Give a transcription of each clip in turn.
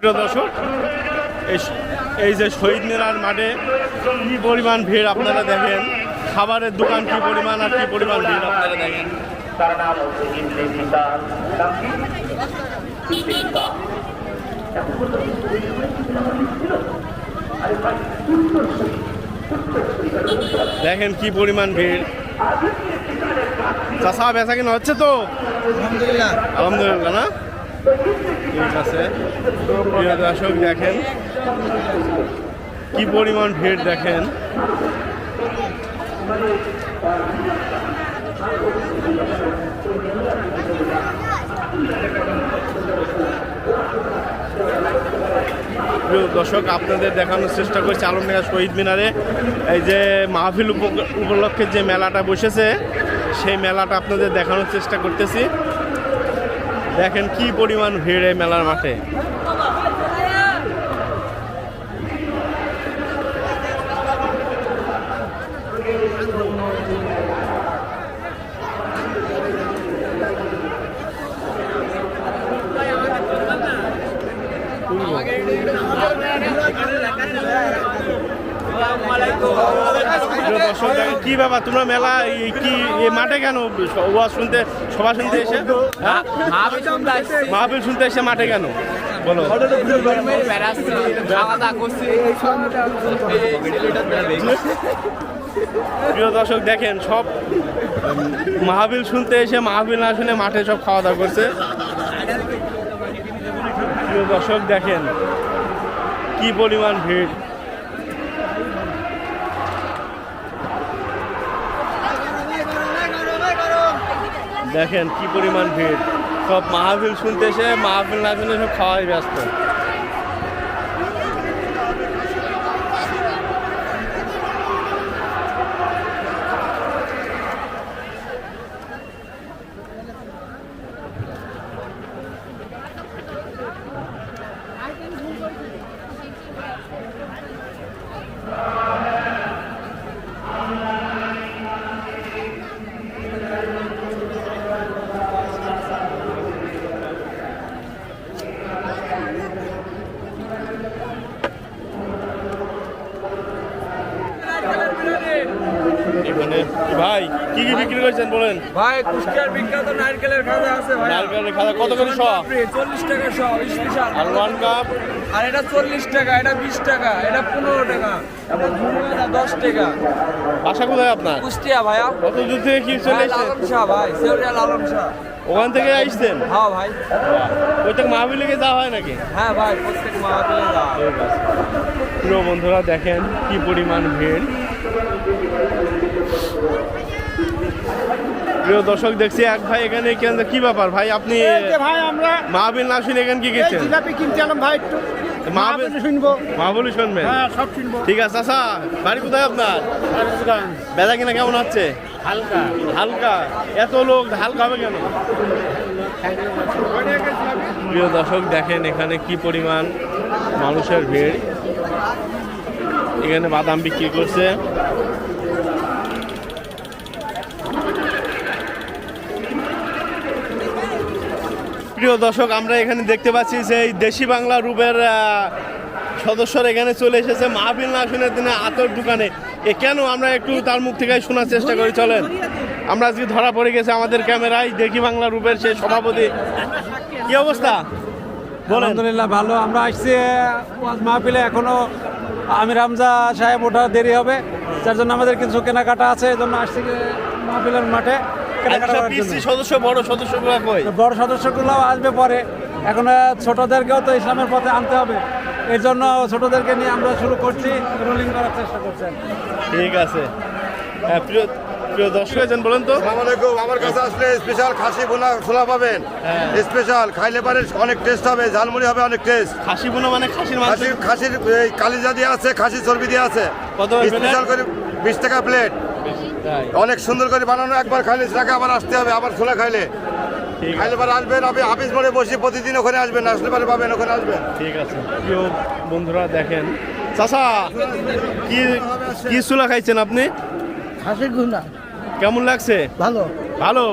প্রিয় দর্শক এই- এই যে শহীদ মিনার মাঠে কি পরিমাণ ভিড় আপনারা দেখেন? খাবারের দোকান কি পরিমাণ আর কি পরিমাণ ভিড় আপনারা দেখেন? দেখেন কি পরিমাণ ভিড়। চাষা বেচা কিনা হচ্ছে তো? আলহামদুলিল্লাহ। আলহামদুলিল্লাহ না? দর্শক, দেখেন কি পরিমাণ ভিড় দেখেন। দর্শক, আপনাদের দেখানোর চেষ্টা করছি আলমডাঙ্গা শহীদ মিনারে। এই যে মাহফিল উপ- উপলক্ষে যে মেলাটা বসেছে, সেই মেলাটা আপনাদের দেখানোর চেষ্টা করতেছি। দেখেন কি পরিমাণ ভিড় মেলার মাঠে। কি ব্যাপার তোমরা মেলা কি মাঠে কেন শুনতে সভা শুনতে এসে? হ্যাঁ? মাহফিল শুনতে এসে মাঠে কেন? বলো। প্রিয় দর্শক দেখেন সব মাহবিল শুনতে এসে মাহবিল না শুনে মাঠে সব খাওয়া দাওয়া করছে। প্রিয় দর্শক দেখেন কি পরিমাণ ভিড়। দেখেন কি পরিমাণ ভিড়। সব মাহফিল শুনতে এসে মাহফিল না শুনে সব খাওয়াই ব্যস্ত এখানে ভাই কি কি বিক্রি করছেন বলেন? ভাই কুষ্টিয়ার বিখ্যাত নারকেলের খাজা আছে ভাই নারকেলের খাজা কত করে শ চল্লিশ টাকা শ স্পেশাল। আর ওয়ান কাপ আর এটা চল্লিশ টাকা এটা বিশ টাকা এটা পনেরো টাকা এটা ঝুমুরা দশ টাকা। বাসা কোথায় আপনার? কুষ্টিয়া ভাইয়া। কত দূর থেকে কি চলে এসছেন লালন শাহ ভাই সেউরিয়া লালন শাহ। ওখান থেকে আসছেন? হ্যাঁ ভাই। ওই থেকে মাহবিল লেগে যাওয়া হয় নাকি? হ্যাঁ ভাই প্রত্যেক মাহাবিলে যা ঠিক আছে। প্রিয় বন্ধুরা দেখেন কি পরিমাণ ভিড়। প্রিয় দর্শক দেখছি এক ভাই এখানে কেন কি ব্যাপার ভাই? আপনি ভাই আমরা মাহবিল না শুনে এখানে কি গেছেন জিলাপি কিনতে এলাম ভাই একটু। মাহবিল শুনব। মাহবুলি শুনবেন? হ্যাঁ সব শুনব। ঠিক আছে আচ্ছা বাড়ি কোথায় আপনার? বেচা কিনা কেমন হচ্ছে হালকা। হালকা। এত লোক হালকা হবে কেন? প্রিয় দর্শক দেখেন এখানে কি পরিমাণ মানুষের ভিড়। এখানে বাদাম বিক্রি করছে। প্রিয় দর্শক, আমরা এখানে দেখতে পাচ্ছি যে এই দেশি বাংলা রূপের সদস্যরা এখানে চলে এসেছে মাহবিল নাসুনের দিনে আতর দোকানে। এ কেন আমরা একটু তার মুখ থেকে শোনার চেষ্টা করি, চলেন। আমরা আজকে ধরা পড়ে গেছে আমাদের ক্যামেরায় দেখি বাংলা রূপের সেই সভাপতি। কি অবস্থা? আলহামদুলিল্লাহ, ভালো। আমরা আসছি মাহফিলে। এখনও আমির হামজা সাহেব ওঠার দেরি হবে। যার জন্য আমাদের কিছু কেনাকাটা আছে, এই জন্য আসছি মাহফিলের মাঠে। আচ্ছা সদস্য বড় সদস্যগুলো কই? বড় সদস্যগুলোও আসবে পরে। এখন ছোটদেরকেও তো ইসলামের পথে আনতে হবে। এই জন্য ছোটদেরকে নিয়ে আমরা শুরু করছি রোলিং করার চেষ্টা করছেন ঠিক আছে। হ্যাঁ প্রিয় প্রিয় দর্শক আছেন বলেন তো। আসসালামাইকুম আমার কাছে আসলে স্পেশাল খাসি বোনা ছোলা পাবেন। হ্যাঁ। স্পেশাল খাইলে পারে অনেক টেস্ট হবে ঝালমুড়ি হবে অনেক টেস্ট খাসি বোনা মানে খাসির খাসির খাসির কালিজা দিয়ে আছে খাসি চর্বি দিয়ে আছে। কত করে স্পেশাল করে বিশ টাকা প্লেট অনেক সুন্দর করে বানানো একবার খাইলে সেটাকে আবার আসতে হবে আবার ছোলা খাইলে। ঠিক খাইলে পরে আসবেন আপনি হাফিজ মোড়ে বসে প্রতিদিন ওখানে আসবেন আসলে পরে পাবেন ওখানে আসবেন। ঠিক আছে। প্রিয় বন্ধুরা দেখেন। চাচা কি কি চুলা খাইছেন আপনি? হাসির কেমন লাগছে? ভালো। ভালো?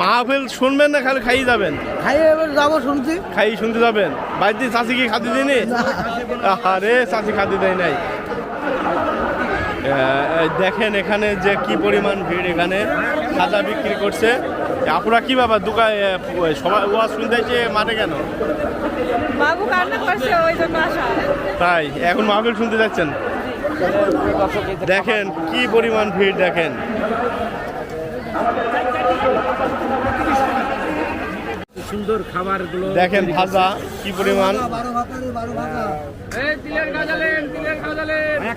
মাহফিল শুনবেন না খালি খাইয়ে যাবেন? খাইয়ে এবার যাব শুনছি। খাই শুনতে যাবেন? বাড়িতে চাষি কি খাতে দেয়নি? আরে চাষি খাতে দেয় নাই। দেখেন এখানে যে কি পরিমাণ ভিড় এখানে খাজা বিক্রি করছে। আপনারা কি বাবা দোকান সবাই ওয়াজ শুনতে এসে মাঠে কেন? বাবু কান্না করছে ওই জন্য আসা তাই এখন মাহফিল শুনতে যাচ্ছেন? দেখেন কি পরিমাণ ভিড় দেখেন। সুন্দর খাবারগুলো দেখেন ভাজা কি পরিমাণ?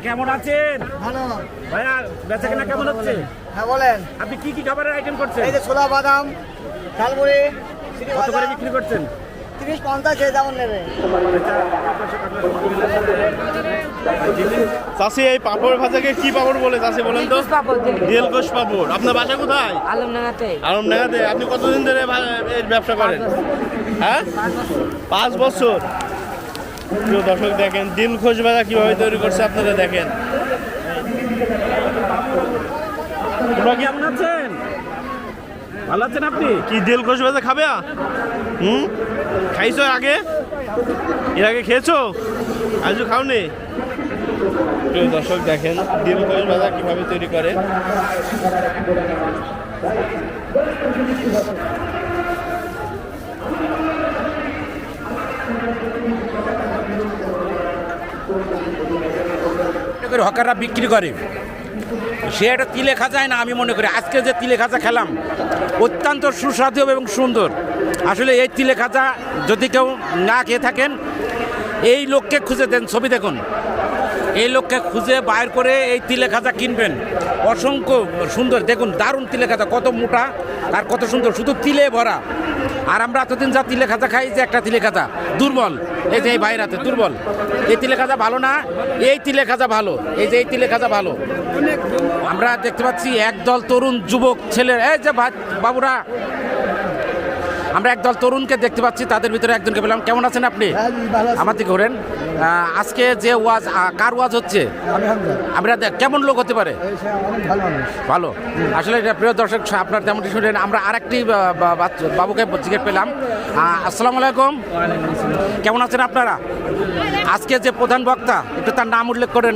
কেমন আছেন? ভালো। ভাইয়া বেচা কেনা কেমন হচ্ছে? হ্যাঁ বলেন। আপনি কি কি খাবারের আইটেম করছেন? এই যে ছোলা বাদাম ঝালমুড়ি কত করে বিক্রি করছেন? তিরিশ পঞ্চাশ যে যেমন নেবে। চাষি এই পাপড় ভাজাকে কি পাপড় বলে চাষি বলেন তো? দিলকোষ পাপড় আপনার বাসা কোথায়? আলমডাঙ্গাতে। আলমডাঙ্গাতে। আপনি কতদিন ধরে এর ব্যবসা করেন? হ্যাঁ? পাঁচ বছর। প্রিয় দর্শক দেখেন দিলখোষ ভাজা কীভাবে তৈরি করছে আপনারা দেখেন। তোমরা কি আছেন? ভালো আছেন আপনি? কি দিলখোষ ভাজা খাবে? হুম? খাইছো আগে? এর আগে খেয়েছো? আজও খাওনি? প্রিয় দর্শক দেখেন দিলখোষ ভাজা কীভাবে তৈরি করে। করে হকাররা বিক্রি করে। সে একটা তিলে খাজায় না আমি মনে করি। আজকে যে তিলে খাজা খেলাম অত্যন্ত সুস্বাদু এবং সুন্দর। আসলে এই তিলে খাজা যদি কেউ না খেয়ে থাকেন, এই লোককে খুঁজে দেন, ছবি দেখুন। এই লোককে খুঁজে বাইর করে এই তিলে খাজা কিনবেন। অসংখ্য সুন্দর, দেখুন, দারুণ তিলে খাজা, কত মোটা আর কত সুন্দর, শুধু তিলে ভরা। আর আমরা এতদিন যা তিলে খাজা খাই যে একটা তিলে খাজা, দুর্বল। এই যে এই ভাইয়ের হাতে, দুর্বল। এই তিলে খাজা ভালো না, এই তিলে খাজা ভালো, এই যে এই তিলে খাজা ভালো। আমরা দেখতে পাচ্ছি একদল তরুণ যুবক ছেলের, এই যে বাবুরা আমরা একদল তরুণকে দেখতে পাচ্ছি তাদের ভিতরে একজনকে পেলাম কেমন আছেন আপনি? আমার দিকে ঘোরেন। আজকে যে ওয়াজ কার ওয়াজ হচ্ছে? আমরা কেমন লোক হতে পারে? ভালো আসলে এটা প্রিয় দর্শক আপনার তেমনটি শুনলেন আমরা আরেকটি বাবুকে জিজ্ঞেস পেলাম। আসসালামু আলাইকুম। কেমন আছেন আপনারা? আজকে যে প্রধান বক্তা একটু তার নাম উল্লেখ করেন।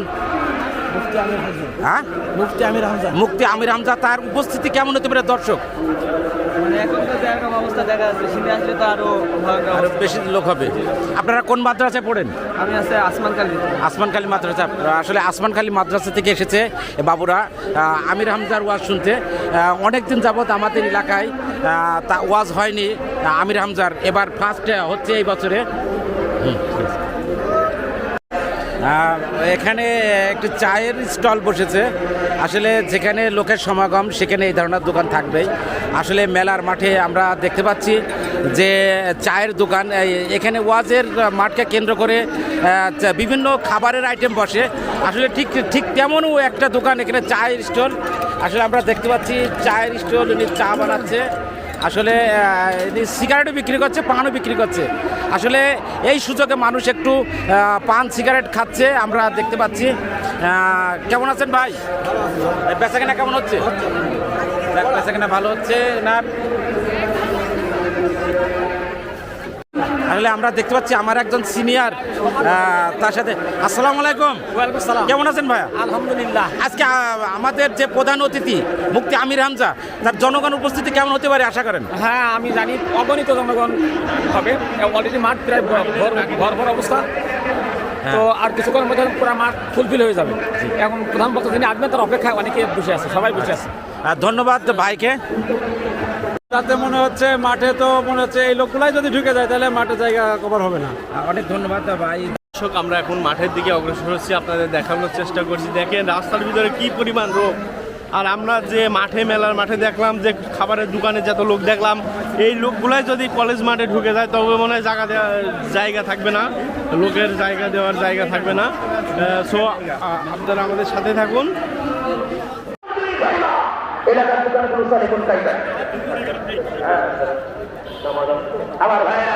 হ্যাঁ? মুফতি আমির হামজা। মুক্তি আমির হামজা তার উপস্থিতি কেমন হতে পারে দর্শক? মানে আরও। বেশি লোক হবে। আপনারা কোন মাদ্রাসায় পড়েন? আমি আছে আসমান কালী। আসমান খালি মাদ্রাসা। আসলে আসমান খালি মাদ্রাসা থেকে এসেছে বাবুরা। আমির হামজার ওয়াজ শুনতে। অনেক দিন যাবৎ আমাদের এলাকায় তা ওয়াজ হয়নি। আমির হামজার। এবার ফার্স্ট হচ্ছে এই বছরে। হুম, এখানে একটি চায়ের স্টল বসেছে। আসলে যেখানে লোকের সমাগম, সেখানে এই ধরনের দোকান থাকবেই। আসলে মেলার মাঠে আমরা দেখতে পাচ্ছি যে চায়ের দোকান এখানে ওয়াজের মাঠকে কেন্দ্র করে বিভিন্ন খাবারের আইটেম বসে। আসলে ঠিক ঠিক তেমনও একটা দোকান এখানে চায়ের স্টল। আসলে আমরা দেখতে পাচ্ছি চায়ের স্টল উনি চা বানাচ্ছে। আসলে সিগারেটও বিক্রি করছে পানও বিক্রি করছে। আসলে এই সুযোগে মানুষ একটু পান সিগারেট খাচ্ছে আমরা দেখতে পাচ্ছি। কেমন আছেন ভাই? বেচাকেনা কেমন হচ্ছে? বেচাকেনা বেচা ভালো হচ্ছে। না আসলে আমরা দেখতে পাচ্ছি আমার একজন সিনিয়র তার সাথে। আসসালামু আলাইকুম। কেমন আছেন ভাইয়া? আলহামদুলিল্লাহ। আজকে আমাদের যে প্রধান অতিথি মুক্তি আমির হামজা তার জনগণ উপস্থিতি কেমন হতে পারে আশা করেন? হ্যাঁ আমি জানি অগণিত জনগণ হবে। অলরেডি মাঠ প্রায় ভর ভর অবস্থা। তো আর কিছুক্ষণের মধ্যে পুরো মাঠ ফুলফিল হয়ে যাবে। এখন প্রধান বক্তা যিনি আসবেন তার অপেক্ষায় অনেকে বসে আছে সবাই বসে আছে। আর ধন্যবাদ ভাইকে। তাতে মনে হচ্ছে মাঠে তো মনে হচ্ছে এই লোকগুলাই যদি ঢুকে যায় তাহলে মাঠে জায়গা কভার হবে না। অনেক ধন্যবাদ ভাই। দর্শক আমরা এখন মাঠের দিকে অগ্রসর হচ্ছি। আপনাদের দেখানোর চেষ্টা করছি। দেখেন রাস্তার ভিতরে কি পরিমাণ রোগ। আর আমরা যে মাঠে মেলার মাঠে দেখলাম যে খাবারের দোকানে যত লোক দেখলাম এই লোকগুলাই যদি কলেজ মাঠে ঢুকে যায় তবে মনে হয় জায়গা দেওয়ার জায়গা থাকবে না। লোকের জায়গা দেওয়ার জায়গা থাকবে না। সো আপনারা আমাদের সাথে থাকুন। এলাকার দোকানে কোনো চলে, কোন কায়দা আমার ভাইয়া।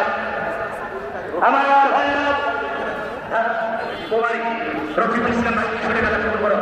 আমার ভাইয়া। তোমার রফিকুল ইসলাম ভাই ছোটে শুরু করো।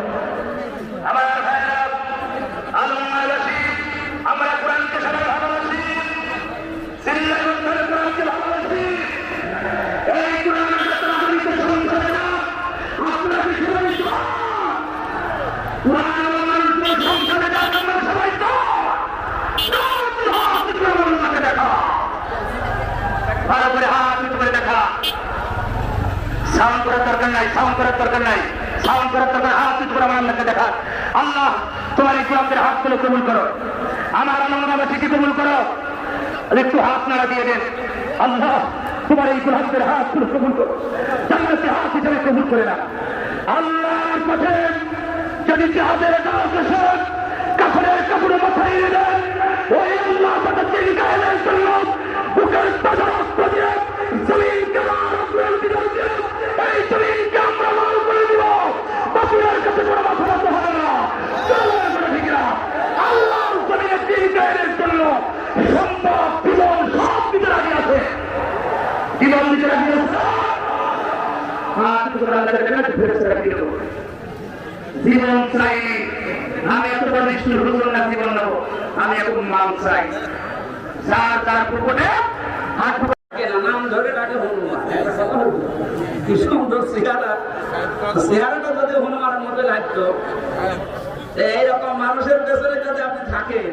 করার দরকার নাই। সাউন্ড করার দরকার হাত উঁচু করে আমার দেখা আল্লাহ, তোমার এই হাত কবুল করো। আমার কবুল করো। একটু হাত নাড়া দিয়ে দেন। আল্লাহ, তোমার এই হাত কবুল করো। হাত কবুল করে না আল্লাহর পথে যদি কাপড়ের জীবন চাই আমি এত বড় নিষ্ঠুর হুজুর না জীবন আমি এখন মান চাই। যার যার পুকুরে হাত নাম ধরে ডাকে কি সুন্দর চেহারা। চেহারাটা যদি হনুমানের মধ্যে লাগতো, এইরকম মানুষের পেছনে যদি আপনি থাকেন